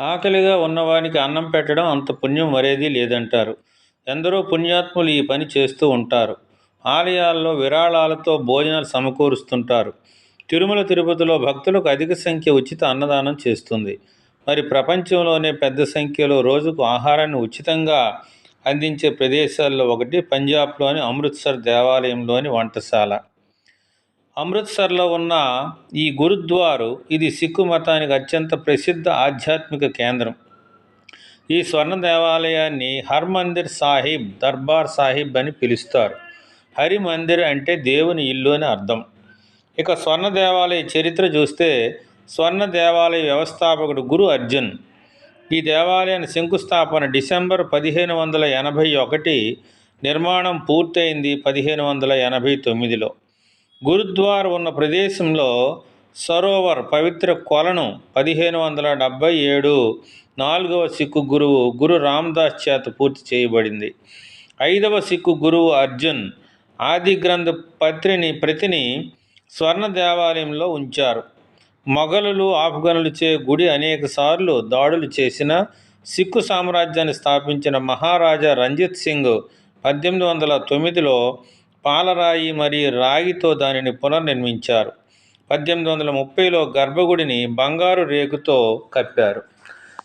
ఆకలిగా ఉన్నవానికి అన్నం పెట్టడం అంత పుణ్యం వరేది లేదంటారు. ఎందరో పుణ్యాత్ములు ఈ పని చేస్తూ ఉంటారు. ఆలయాల్లో విరాళాలతో భోజనాలు సమకూరుస్తుంటారు. తిరుమల తిరుపతిలో భక్తులకు అధిక సంఖ్య ఉచిత అన్నదానం చేస్తుంది. మరి ప్రపంచంలోనే పెద్ద సంఖ్యలో రోజుకు ఆహారాన్ని ఉచితంగా అందించే ప్రదేశాల్లో ఒకటి పంజాబ్లోని అమృత్సర్ దేవాలయంలోని వంటశాల. అమృత్సర్లో ఉన్న ఈ గురుద్వారు ఇది సిక్కు మతానికి అత్యంత ప్రసిద్ధ ఆధ్యాత్మిక కేంద్రం. ఈ స్వర్ణ దేవాలయాన్ని హర్మందిర్ సాహిబ్ దర్బార్ సాహిబ్ అని పిలుస్తారు. హరి మందిర్ అంటే దేవుని ఇల్లు అని అర్థం. ఇక స్వర్ణ దేవాలయ చరిత్ర చూస్తే స్వర్ణ దేవాలయ వ్యవస్థాపకుడు గురు అర్జున్. ఈ దేవాలయాన్ని శంకుస్థాపన డిసెంబర్ పదిహేను వందల ఎనభై ఒకటి నిర్మాణం పూర్తయింది పదిహేను వందల ఎనభై తొమ్మిదిలో. గురుద్వార్ ఉన్న ప్రదేశంలో సరోవర్ పవిత్ర కొలను పదిహేను వందల డెబ్భై ఏడు నాలుగవ సిక్కు గురువు గురు రామ్దాస్ చేత పూర్తి చేయబడింది. ఐదవ సిక్కు గురువు అర్జున్ ఆది గ్రంథ పత్రిని ప్రతిని స్వర్ణ దేవాలయంలో ఉంచారు. మొఘలులు ఆఫ్ఘనులచే గుడి అనేక సార్లు దాడులు చేసిన సిక్కు సామ్రాజ్యాన్ని స్థాపించిన మహారాజా రంజిత్ సింగ్ పద్దెనిమిది వందల తొమ్మిదిలో పాలరాయి మరియు రాగితో దానిని పునర్నిర్మించారు. పద్దెనిమిది వందల ముప్పైలో గర్భగుడిని బంగారు రేకుతో కప్పారు.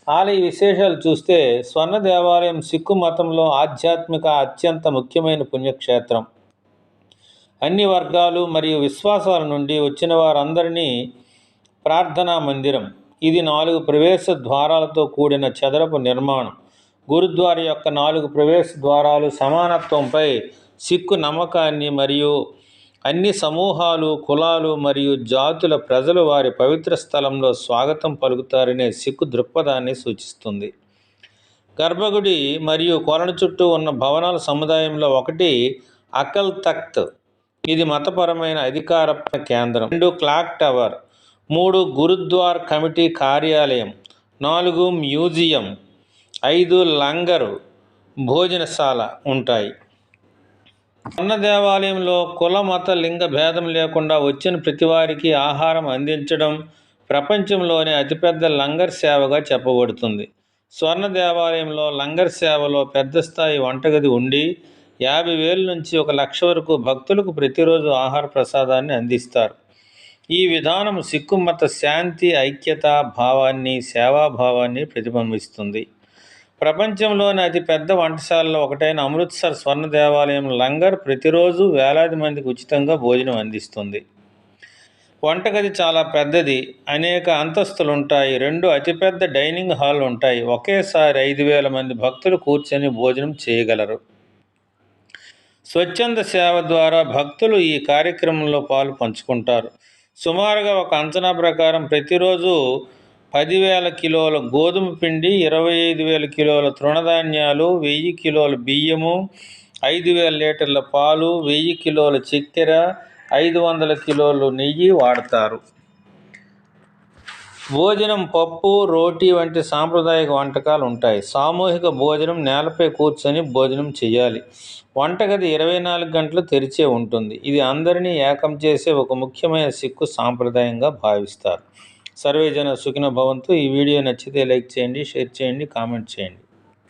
ఆలయ విశేషాలు చూస్తే స్వర్ణ దేవాలయం సిక్కు మతంలో ఆధ్యాత్మిక అత్యంత ముఖ్యమైన పుణ్యక్షేత్రం. అన్ని వర్గాలు మరియు విశ్వాసాల నుండి వచ్చిన వారందరినీ ప్రార్థనా మందిరం. ఇది నాలుగు ప్రవేశ ద్వారాలతో కూడిన చదరపు నిర్మాణం. గురుద్వార యొక్క నాలుగు ప్రవేశ ద్వారాలు సమానత్వంపై సిక్కు నమ్మకాన్ని మరియు అన్ని సమూహాలు కులాలు మరియు జాతుల ప్రజలు వారి పవిత్ర స్థలంలో స్వాగతం పలుకుతారనే సిక్కు దృక్పథాన్ని సూచిస్తుంది. గర్భగుడి మరియు కొలను చుట్టూ ఉన్న భవనాల సముదాయంలో ఒకటి అకల్ తఖ్త్. ఇది మతపరమైన అధికార కేంద్రం. రెండు క్లాక్ టవర్. మూడు గురుద్వార్ కమిటీ కార్యాలయం. నాలుగు మ్యూజియం. ఐదు లంగర్. భోజనశాల ఉంటాయి. అన్న దేవాలయంలో కుల మత లింగ భేదం లేకుండా వచ్చిన ప్రతివారికి ఆహారం అందించడం ప్రపంచంలోనే అతిపెద్ద లంగర్ సేవగా చెప్పబడుతుంది. స్వర్ణ దేవాలయంలో లంగర్ సేవలో పెద్ద స్థాయి వంటగది ఉండి యాభై వేల నుంచి ఒక లక్ష వరకు భక్తులకు ప్రతిరోజు ఆహార ప్రసాదాన్ని అందిస్తారు. ఈ విధానం సిక్కు మత శాంతి ఐక్యత భావాన్ని సేవాభావాన్ని ప్రతిబింబిస్తుంది. ప్రపంచంలోని అతి పెద్ద వంటశాలలో ఒకటైన అమృత్సర్ స్వర్ణ దేవాలయం లంగర్ ప్రతిరోజు వేలాది మందికి ఉచితంగా భోజనం అందిస్తుంది. వంటగది చాలా పెద్దది. అనేక అంతస్తులు ఉంటాయి రెండు అతిపెద్ద డైనింగ్ హాల్ ఉంటాయి. ఒకేసారి ఐదు వేల మంది భక్తులు కూర్చొని భోజనం చేయగలరు. స్వచ్ఛంద సేవ ద్వారా భక్తులు ఈ కార్యక్రమంలో పాలు పంచుకుంటారు. సుమారుగా ఒక అంచనా ప్రకారం ప్రతిరోజు పదివేల కిలోల గోధుమ పిండి ఇరవై ఐదు వేల కిలోల తృణధాన్యాలు వెయ్యి కిలోల బియ్యము ఐదు వేల లీటర్ల పాలు వెయ్యి కిలోల చక్కెర ఐదు వందల కిలోలు నెయ్యి వాడతారు. భోజనం పప్పు రోటీ వంటి సాంప్రదాయక వంటకాలు ఉంటాయి. సామూహిక భోజనం నేలపై కూర్చొని భోజనం చేయాలి. వంటగది ఇరవై నాలుగు గంటలు తెరిచే ఉంటుంది. ఇది అందరినీ ఏకం చేసే ఒక ముఖ్యమైన సిక్కు సాంప్రదాయంగా భావిస్తారు. సర్వేజన సుఖిన భవంతు. ఈ వీడియో నచ్చితే లైక్ చేయండి షేర్ చేయండి కామెంట్ చేయండి.